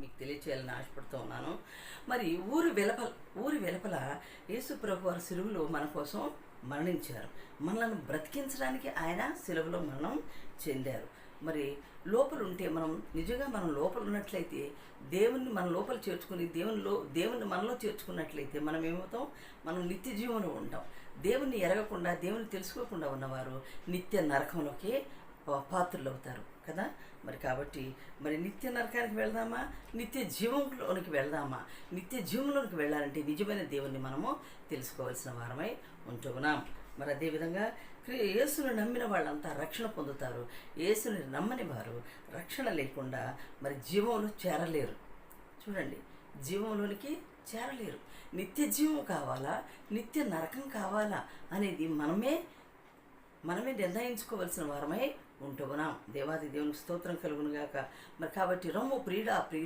మీకు తెలియచేయాలని ఆశపడుతూ ఉన్నాను. మరి ఊరి వెలపల ఊరి వెలపల యేసు ప్రభు వారి సిలువలో మన కోసం మరణించారు. మనల్ని బ్రతికించడానికి ఆయన సిలువలో మరణం చెందారు. మరి లోపల ఉంటే మనం నిజంగా మనం లోపల ఉన్నట్లయితే దేవుణ్ణి మన లోపల చేర్చుకుని దేవునిలో దేవుణ్ణి మనలో చేర్చుకున్నట్లయితే మనం ఏమవుతాం? మనం నిత్య జీవంలో ఉంటాం. దేవుణ్ణి ఎరగకుండా దేవుని తెలుసుకోకుండా ఉన్నవారు నిత్య నరకంలోకి పాత్రలు అవుతారు కదా? మరి కాబట్టి మరి నిత్య నరకానికి వెళ్దామా? నిత్య జీవంలోనికి వెళ్దామా? నిత్య జీవంలోనికి వెళ్ళాలంటే నిజమైన దేవుణ్ణి మనము తెలుసుకోవాల్సిన వారమై ఉంటున్నాం. మరి అదేవిధంగా యేసును నమ్మిన వాళ్ళంతా రక్షణ పొందుతారు. యేసుని నమ్మని వారు రక్షణ లేకుండా మరి జీవంలో చేరలేరు. చూడండి జీవంలోనికి చేరలేరు. నిత్య జీవం కావాలా? నిత్య నరకం కావాలా? అనేది మనమే మనమే నిర్ణయించుకోవలసిన వారమై ఉంటున్నాం. దేవాది దేవుని స్తోత్రం కలుగునుగాక. మరి కాబట్టి రొమ్ము ఆ ప్రియుడు